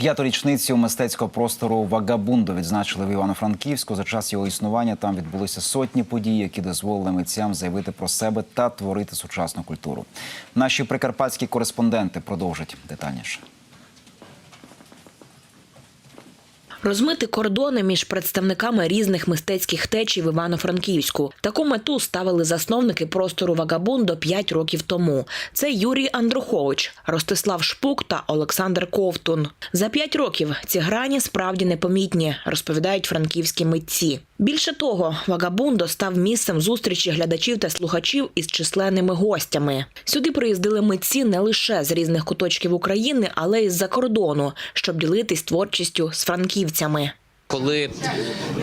П'яту річницю мистецького простору Вагабунду відзначили в Івано-Франківську. За час його існування там відбулися сотні подій, які дозволили митцям заявити про себе та творити сучасну культуру. Наші прикарпатські кореспонденти продовжать детальніше. Розмити кордони між представниками різних мистецьких течій в Івано-Франківську. Таку мету ставили засновники простору Вагабундо 5 років тому. Це Юрій Андрухович, Ростислав Шпук та Олександр Ковтун. За 5 років ці грані справді непомітні, розповідають франківські митці. Більше того, Вагабундо став місцем зустрічі глядачів та слухачів із численними гостями. Сюди приїздили митці не лише з різних куточків України, але й з-за кордону, щоб ділитись творчістю з франківцями. Коли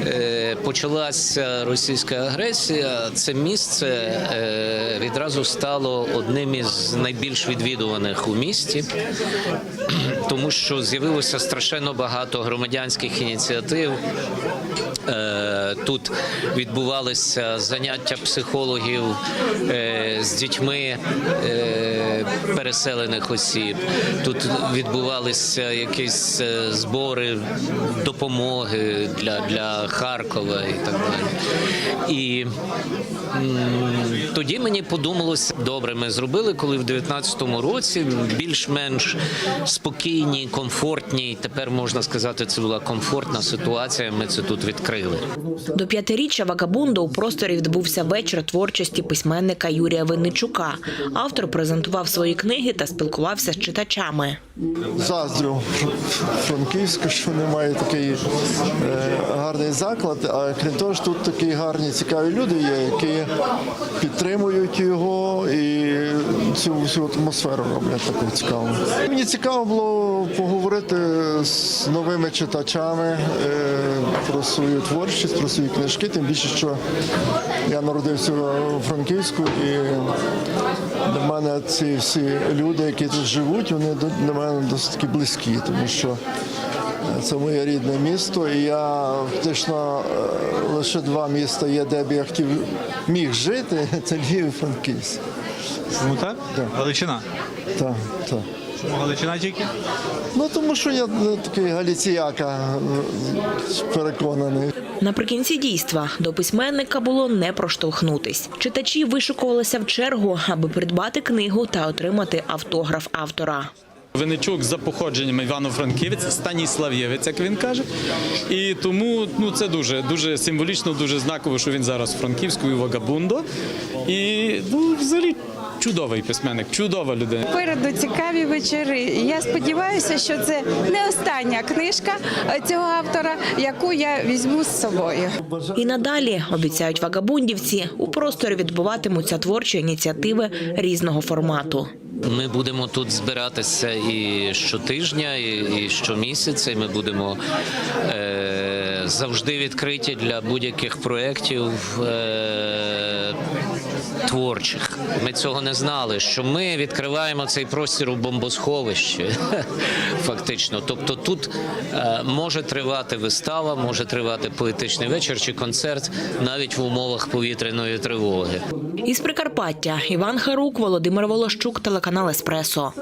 е, почалася російська агресія, це місце е, відразу стало одним із найбільш відвідуваних у місті, тому що з'явилося страшенно багато громадянських ініціатив. Е, Тут відбувалися заняття психологів е, з дітьми е, переселених осіб. Тут відбувалися якісь е, збори допомоги для, для Харкова і так далі. І тоді мені подумалося, добре, ми зробили, коли в 19-му році більш-менш спокійні, комфортні. Тепер можна сказати, це була комфортна ситуація. Ми це тут відкрили. До п'ятиріччя Вагабунду у просторі відбувся вечір творчості письменника Юрія Винничука. Автор презентував свої книги та спілкувався з читачами. Заздрю Франківську, що немає такий е, гарний заклад. А крім того, ж тут такі гарні, цікаві люди є, які підтримують його і цю всю атмосферу роблять таку цікаву. Мені цікаво було поговорити з новими читачами е, про свою творчість, про свої книжки. Тим більше, що я народився у Франківську і для мене ці всі люди, які тут живуть, вони для мене досить близькі, тому що е, це моє рідне місто, і я фактично е, лише два міста є, де б я хотів міг жити. Це Львів і Франківськ. Ну так? Так. Галичина. Так, так. Чому Галичина тільки? Ну тому що я е, такий галіціяка е, переконаний. Наприкінці дійства до письменника було не проштовхнутись. Читачі вишукувалися в чергу, аби придбати книгу та отримати автограф автора. Винничук за походженням Івано-Франківець, Станіслав'євець, як він каже. І тому ну, це дуже, дуже символічно, дуже знаково, що він зараз у Франківську і Вагабундо. І ну, взагалі чудовий письменник, чудова людина. Попереду цікаві вечори. Я сподіваюся, що це не остання книжка е, цього автора, яку я візьму з собою. І надалі обіцяють вагабундівці у просторі відбуватимуться творчі ініціативи різного формату. Ми будемо тут збиратися і щотижня, і, і щомісяця. І ми будемо е, завжди відкриті для будь-яких проєктів е, творчих. Ми цього не знали. Що ми відкриваємо цей простір у бомбосховищі, фактично. Тобто тут е, може тривати вистава, може тривати поетичний вечір чи концерт навіть в умовах повітряної тривоги. Із Прикарпаття Іван Харук, Володимир Волощук, телеканал Еспресо.